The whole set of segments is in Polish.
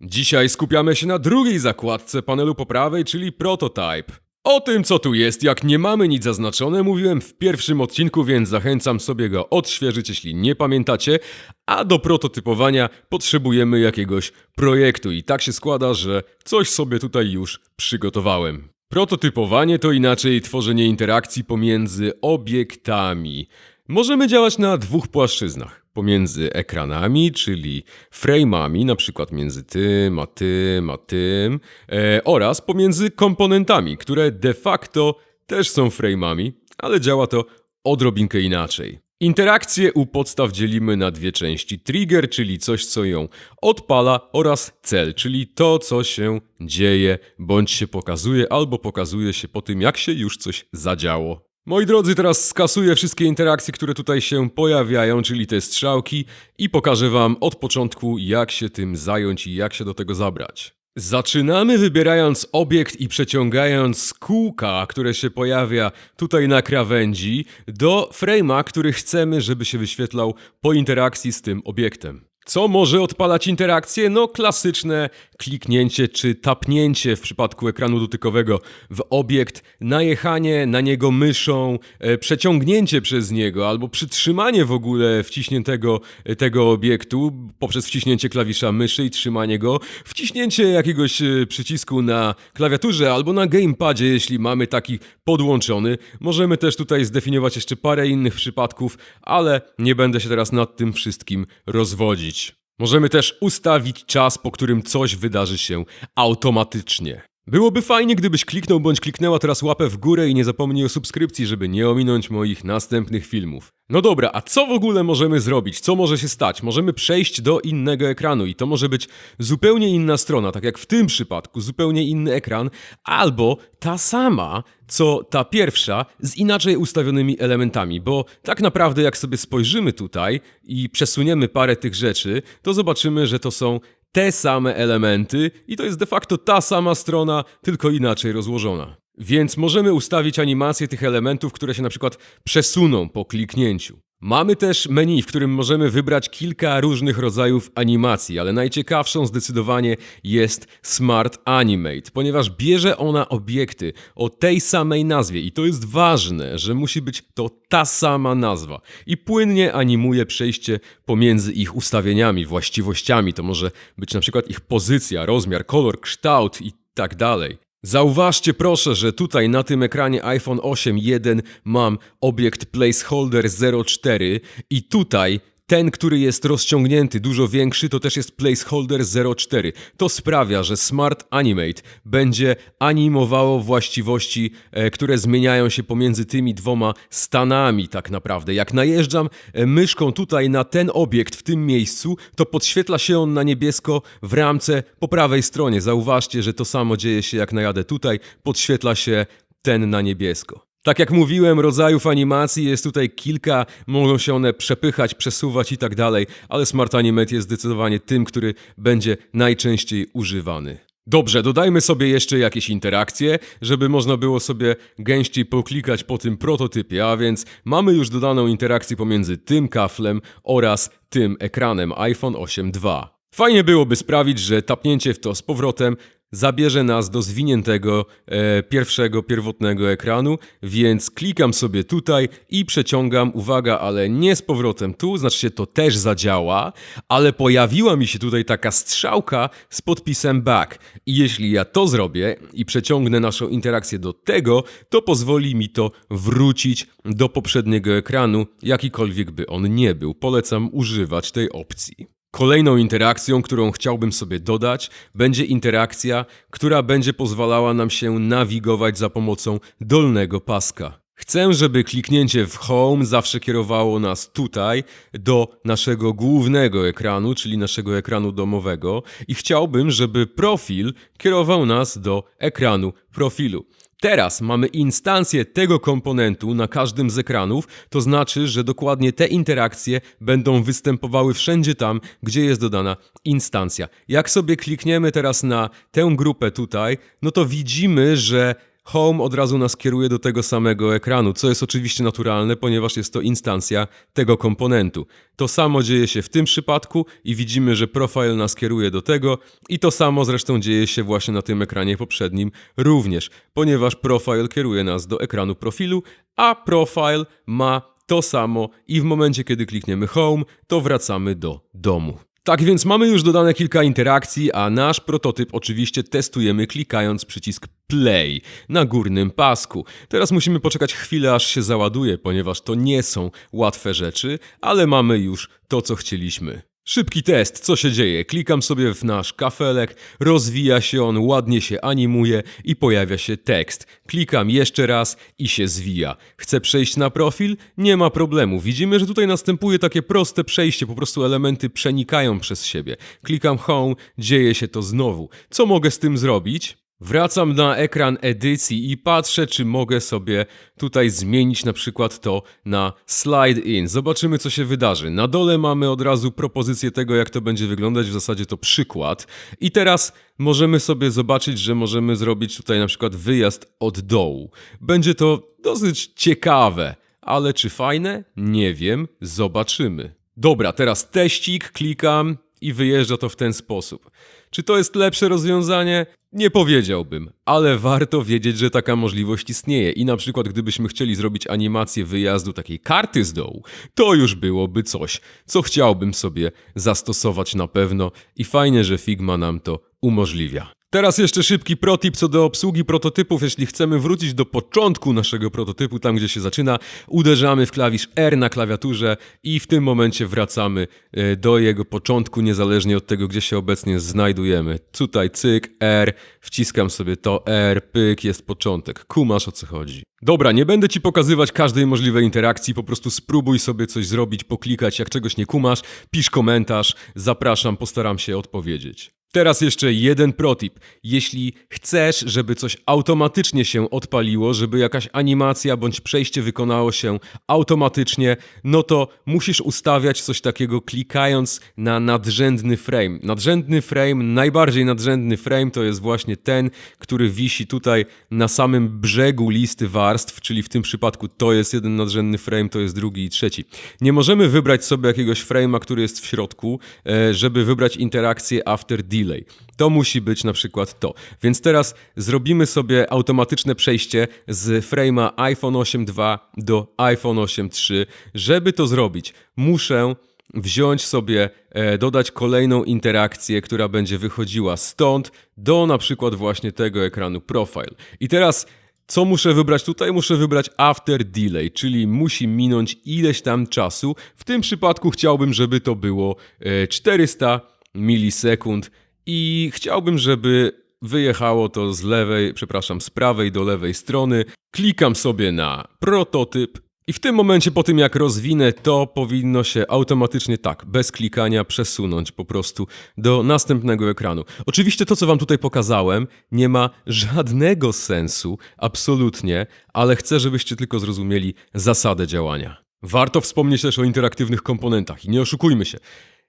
Dzisiaj skupiamy się na drugiej zakładce panelu po prawej, czyli Prototype. O tym, co tu jest, jak nie mamy nic zaznaczone, mówiłem w pierwszym odcinku, więc zachęcam sobie go odświeżyć, jeśli nie pamiętacie. A do prototypowania potrzebujemy jakiegoś projektu i tak się składa, że coś sobie tutaj już przygotowałem. Prototypowanie to inaczej tworzenie interakcji pomiędzy obiektami. Możemy działać na dwóch płaszczyznach. Pomiędzy ekranami, czyli frame'ami, na przykład między tym, a tym, a tym, e, oraz pomiędzy komponentami, które de facto też są frame'ami, ale działa to odrobinkę inaczej. Interakcje u podstaw dzielimy na dwie części. Trigger, czyli coś, co ją odpala, oraz cel, czyli to, co się dzieje, bądź się pokazuje, albo pokazuje się po tym, jak się już coś zadziało. Moi drodzy, teraz skasuję wszystkie interakcje, które tutaj się pojawiają, czyli te strzałki i pokażę wam od początku, jak się tym zająć i jak się do tego zabrać. Zaczynamy wybierając obiekt i przeciągając kółka, które się pojawia tutaj na krawędzi, do frame'a, który chcemy, żeby się wyświetlał po interakcji z tym obiektem. Co może odpalać interakcję? No klasyczne kliknięcie czy tapnięcie w przypadku ekranu dotykowego w obiekt, najechanie na niego myszą, e, przeciągnięcie przez niego albo przytrzymanie w ogóle wciśniętego e, tego obiektu poprzez wciśnięcie klawisza myszy i trzymanie go, wciśnięcie jakiegoś e, przycisku na klawiaturze albo na gamepadzie, jeśli mamy taki podłączony. Możemy też tutaj zdefiniować jeszcze parę innych przypadków, ale nie będę się teraz nad tym wszystkim rozwodzić. Możemy też ustawić czas, po którym coś wydarzy się automatycznie. Byłoby fajnie, gdybyś kliknął bądź kliknęła teraz łapę w górę i nie zapomnij o subskrypcji, żeby nie ominąć moich następnych filmów. No dobra, a co w ogóle możemy zrobić? Co może się stać? Możemy przejść do innego ekranu i to może być zupełnie inna strona, tak jak w tym przypadku, zupełnie inny ekran, albo ta sama, co ta pierwsza, z inaczej ustawionymi elementami, bo tak naprawdę jak sobie spojrzymy tutaj i przesuniemy parę tych rzeczy, to zobaczymy, że to są te same elementy i to jest de facto ta sama strona, tylko inaczej rozłożona. Więc możemy ustawić animację tych elementów, które się na przykład przesuną po kliknięciu. Mamy też menu, w którym możemy wybrać kilka różnych rodzajów animacji, ale najciekawszą zdecydowanie jest Smart Animate, ponieważ bierze ona obiekty o tej samej nazwie i to jest ważne, że musi być to ta sama nazwa i płynnie animuje przejście pomiędzy ich ustawieniami, właściwościami. To może być na przykład ich pozycja, rozmiar, kolor, kształt i tak dalej. Zauważcie proszę, że tutaj na tym ekranie iPhone 8.1 mam obiekt placeholder 04 i tutaj ten, który jest rozciągnięty, dużo większy, to też jest placeholder 04. To sprawia, że Smart Animate będzie animowało właściwości, e, które zmieniają się pomiędzy tymi dwoma stanami tak naprawdę. Jak najeżdżam e, myszką tutaj na ten obiekt w tym miejscu, to podświetla się on na niebiesko w ramce po prawej stronie. Zauważcie, że to samo dzieje się jak najadę tutaj, podświetla się ten na niebiesko. Tak jak mówiłem, rodzajów animacji jest tutaj kilka, mogą się one przepychać, przesuwać i tak dalej, ale Smart Animate jest zdecydowanie tym, który będzie najczęściej używany. Dobrze, dodajmy sobie jeszcze jakieś interakcje, żeby można było sobie gęściej poklikać po tym prototypie, a więc mamy już dodaną interakcję pomiędzy tym kaflem oraz tym ekranem iPhone 8.2. Fajnie byłoby sprawić, że tapnięcie w to z powrotem zabierze nas do zwiniętego e, pierwszego, pierwotnego ekranu, więc klikam sobie tutaj i przeciągam, uwaga, ale nie z powrotem tu, znaczy się to też zadziała, ale pojawiła mi się tutaj taka strzałka z podpisem back i jeśli ja to zrobię i przeciągnę naszą interakcję do tego, to pozwoli mi to wrócić do poprzedniego ekranu, jakikolwiek by on nie był. Polecam używać tej opcji. Kolejną interakcją, którą chciałbym sobie dodać, będzie interakcja, która będzie pozwalała nam się nawigować za pomocą dolnego paska. Chcę, żeby kliknięcie w Home zawsze kierowało nas tutaj do naszego głównego ekranu, czyli naszego ekranu domowego, i chciałbym, żeby profil kierował nas do ekranu profilu. Teraz mamy instancję tego komponentu na każdym z ekranów, to znaczy, że dokładnie te interakcje będą występowały wszędzie tam, gdzie jest dodana instancja. Jak sobie klikniemy teraz na tę grupę tutaj, no to widzimy, że Home od razu nas kieruje do tego samego ekranu, co jest oczywiście naturalne, ponieważ jest to instancja tego komponentu. To samo dzieje się w tym przypadku i widzimy, że profile nas kieruje do tego i to samo zresztą dzieje się właśnie na tym ekranie poprzednim również, ponieważ profile kieruje nas do ekranu profilu, a profile ma to samo i w momencie, kiedy klikniemy home, to wracamy do domu. Tak więc mamy już dodane kilka interakcji, a nasz prototyp oczywiście testujemy klikając przycisk play na górnym pasku. Teraz musimy poczekać chwilę aż się załaduje, ponieważ to nie są łatwe rzeczy, ale mamy już to co chcieliśmy. Szybki test, co się dzieje? Klikam sobie w nasz kafelek, rozwija się on, ładnie się animuje i pojawia się tekst. Klikam jeszcze raz i się zwija. Chcę przejść na profil? Nie ma problemu. Widzimy, że tutaj następuje takie proste przejście, po prostu elementy przenikają przez siebie. Klikam home, dzieje się to znowu. Co mogę z tym zrobić? Wracam na ekran edycji i patrzę, czy mogę sobie tutaj zmienić na przykład to na slide in. Zobaczymy, co się wydarzy. Na dole mamy od razu propozycję tego, jak to będzie wyglądać, w zasadzie to przykład. I teraz możemy sobie zobaczyć, że możemy zrobić tutaj na przykład wyjazd od dołu. Będzie to dosyć ciekawe, ale czy fajne? Nie wiem, zobaczymy. Dobra, teraz teścik, klikam i wyjeżdża to w ten sposób. Czy to jest lepsze rozwiązanie? Nie powiedziałbym, ale warto wiedzieć, że taka możliwość istnieje i na przykład gdybyśmy chcieli zrobić animację wyjazdu takiej karty z dołu, to już byłoby coś, co chciałbym sobie zastosować na pewno i fajnie, że Figma nam to umożliwia. Teraz jeszcze szybki protip co do obsługi prototypów. Jeśli chcemy wrócić do początku naszego prototypu, tam gdzie się zaczyna, uderzamy w klawisz R na klawiaturze i w tym momencie wracamy e, do jego początku, niezależnie od tego, gdzie się obecnie znajdujemy. Tutaj cyk, R, wciskam sobie to R, pyk, jest początek. Kumasz o co chodzi. Dobra, nie będę ci pokazywać każdej możliwej interakcji, po prostu spróbuj sobie coś zrobić, poklikać, jak czegoś nie kumasz, pisz komentarz, zapraszam, postaram się odpowiedzieć. Teraz jeszcze jeden protip. Jeśli chcesz, żeby coś automatycznie się odpaliło, żeby jakaś animacja bądź przejście wykonało się automatycznie, no to musisz ustawiać coś takiego klikając na nadrzędny frame. Nadrzędny frame, najbardziej nadrzędny frame to jest właśnie ten, który wisi tutaj na samym brzegu listy warstw, czyli w tym przypadku to jest jeden nadrzędny frame, to jest drugi i trzeci. Nie możemy wybrać sobie jakiegoś frame'a, który jest w środku, e, żeby wybrać interakcję after delay. To musi być na przykład to. Więc teraz zrobimy sobie automatyczne przejście z frame'a iPhone 8.2 do iPhone 8.3. Żeby to zrobić, muszę wziąć sobie, e, dodać kolejną interakcję, która będzie wychodziła stąd do na przykład właśnie tego ekranu profile. I teraz co muszę wybrać tutaj? Muszę wybrać after delay, czyli musi minąć ileś tam czasu. W tym przypadku chciałbym, żeby to było e, 400 milisekund i chciałbym, żeby wyjechało to z lewej, przepraszam, z prawej do lewej strony. Klikam sobie na prototyp i w tym momencie, po tym jak rozwinę, to powinno się automatycznie tak, bez klikania, przesunąć po prostu do następnego ekranu. Oczywiście to, co Wam tutaj pokazałem, nie ma żadnego sensu, absolutnie, ale chcę, żebyście tylko zrozumieli zasadę działania. Warto wspomnieć też o interaktywnych komponentach i nie oszukujmy się.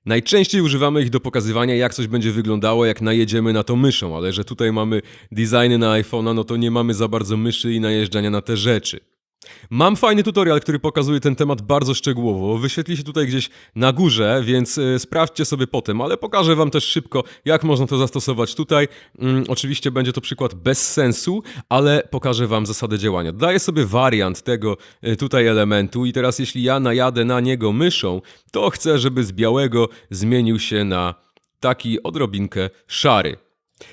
Najczęściej używamy ich do pokazywania, jak coś będzie wyglądało, jak najedziemy na to myszą, ale że tutaj mamy designy na iPhone'a, no to nie mamy za bardzo myszy i najeżdżania na te rzeczy. Mam fajny tutorial, który pokazuje ten temat bardzo szczegółowo. Wyświetli się tutaj gdzieś na górze, więc y, sprawdźcie sobie potem, ale pokażę Wam też szybko, jak można to zastosować tutaj. Mm, oczywiście będzie to przykład bez sensu, ale pokażę Wam zasadę działania. Daję sobie wariant tego y, tutaj elementu i teraz jeśli ja najadę na niego myszą, to chcę, żeby z białego zmienił się na taki odrobinkę szary.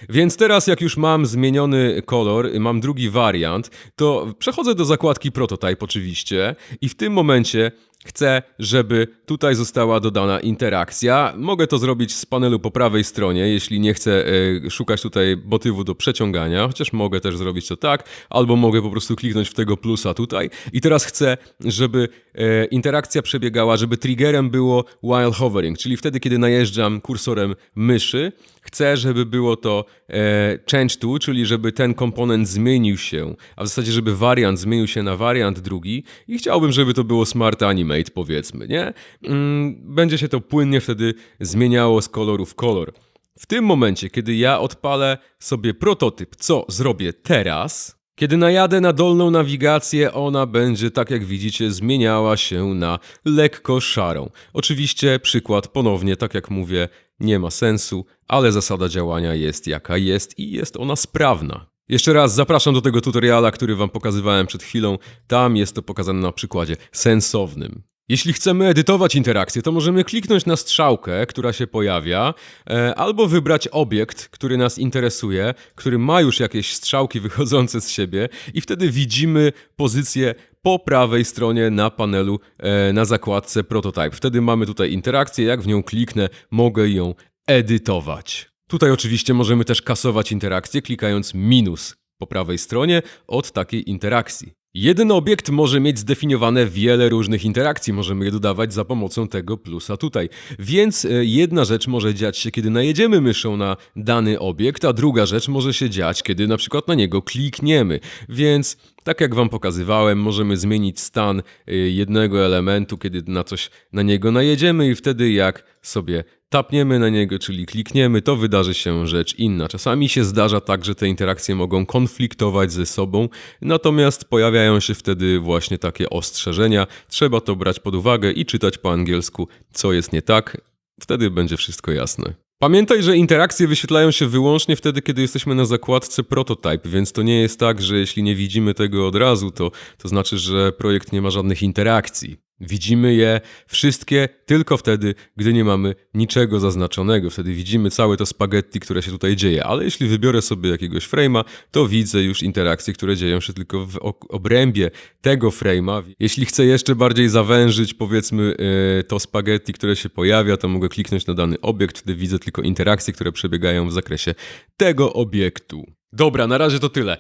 Więc teraz, jak już mam zmieniony kolor, mam drugi wariant, to przechodzę do zakładki Prototype oczywiście i w tym momencie Chcę, żeby tutaj została dodana interakcja. Mogę to zrobić z panelu po prawej stronie, jeśli nie chcę e, szukać tutaj motywu do przeciągania, chociaż mogę też zrobić to tak, albo mogę po prostu kliknąć w tego plusa tutaj. I teraz chcę, żeby e, interakcja przebiegała, żeby triggerem było while hovering, czyli wtedy, kiedy najeżdżam kursorem myszy, chcę, żeby było to e, change to, czyli żeby ten komponent zmienił się, a w zasadzie, żeby wariant zmienił się na wariant drugi i chciałbym, żeby to było smart anime powiedzmy, nie? Mm, będzie się to płynnie wtedy zmieniało z koloru w kolor. W tym momencie, kiedy ja odpalę sobie prototyp, co zrobię teraz, Kiedy najadę na dolną nawigację, ona będzie, tak jak widzicie, zmieniała się na lekko szarą. Oczywiście przykład ponownie, tak jak mówię, nie ma sensu, ale zasada działania jest jaka jest i jest ona sprawna. Jeszcze raz zapraszam do tego tutoriala, który wam pokazywałem przed chwilą. Tam jest to pokazane na przykładzie sensownym. Jeśli chcemy edytować interakcję, to możemy kliknąć na strzałkę, która się pojawia, e, albo wybrać obiekt, który nas interesuje, który ma już jakieś strzałki wychodzące z siebie, i wtedy widzimy pozycję po prawej stronie na panelu e, na zakładce Prototype. Wtedy mamy tutaj interakcję, jak w nią kliknę, mogę ją edytować. Tutaj oczywiście możemy też kasować interakcję, klikając minus po prawej stronie od takiej interakcji. Jeden obiekt może mieć zdefiniowane wiele różnych interakcji, możemy je dodawać za pomocą tego plusa tutaj. Więc e, jedna rzecz może dziać się, kiedy najedziemy myszą na dany obiekt, a druga rzecz może się dziać, kiedy na przykład na niego klikniemy. Więc tak jak wam pokazywałem, możemy zmienić stan y, jednego elementu, kiedy na coś na niego najedziemy i wtedy jak sobie tapniemy na niego, czyli klikniemy, to wydarzy się rzecz inna. Czasami się zdarza tak, że te interakcje mogą konfliktować ze sobą, natomiast pojawiają się wtedy właśnie takie ostrzeżenia. Trzeba to brać pod uwagę i czytać po angielsku, co jest nie tak. Wtedy będzie wszystko jasne. Pamiętaj, że interakcje wyświetlają się wyłącznie wtedy, kiedy jesteśmy na zakładce Prototype, więc to nie jest tak, że jeśli nie widzimy tego od razu, to, to znaczy, że projekt nie ma żadnych interakcji. Widzimy je wszystkie tylko wtedy, gdy nie mamy niczego zaznaczonego. Wtedy widzimy całe to spaghetti, które się tutaj dzieje. Ale jeśli wybiorę sobie jakiegoś frame'a, to widzę już interakcje, które dzieją się tylko w obrębie tego frame'a. Jeśli chcę jeszcze bardziej zawężyć, powiedzmy, yy, to spaghetti, które się pojawia, to mogę kliknąć na dany obiekt. Wtedy widzę tylko interakcje, które przebiegają w zakresie tego obiektu. Dobra, na razie to tyle.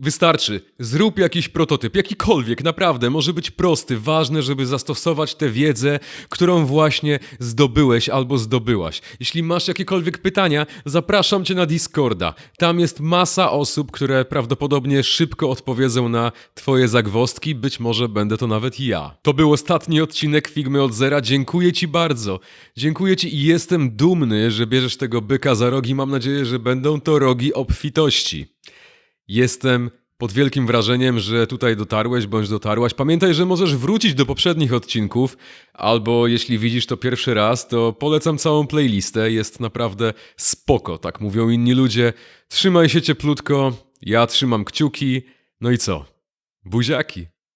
Wystarczy. Zrób jakiś prototyp, jakikolwiek, naprawdę. Może być prosty. Ważne, żeby zastosować tę wiedzę, którą właśnie zdobyłeś albo zdobyłaś. Jeśli masz jakiekolwiek pytania, zapraszam cię na Discorda. Tam jest masa osób, które prawdopodobnie szybko odpowiedzą na twoje zagwozdki. Być może będę to nawet ja. To był ostatni odcinek Figmy od Zera. Dziękuję ci bardzo. Dziękuję ci i jestem dumny, że bierzesz tego byka za rogi. Mam nadzieję, że będą to rogi obfitości. Jestem pod wielkim wrażeniem, że tutaj dotarłeś bądź dotarłaś. Pamiętaj, że możesz wrócić do poprzednich odcinków, albo jeśli widzisz to pierwszy raz, to polecam całą playlistę. Jest naprawdę spoko, tak mówią inni ludzie. Trzymaj się cieplutko, ja trzymam kciuki. No i co? Buziaki.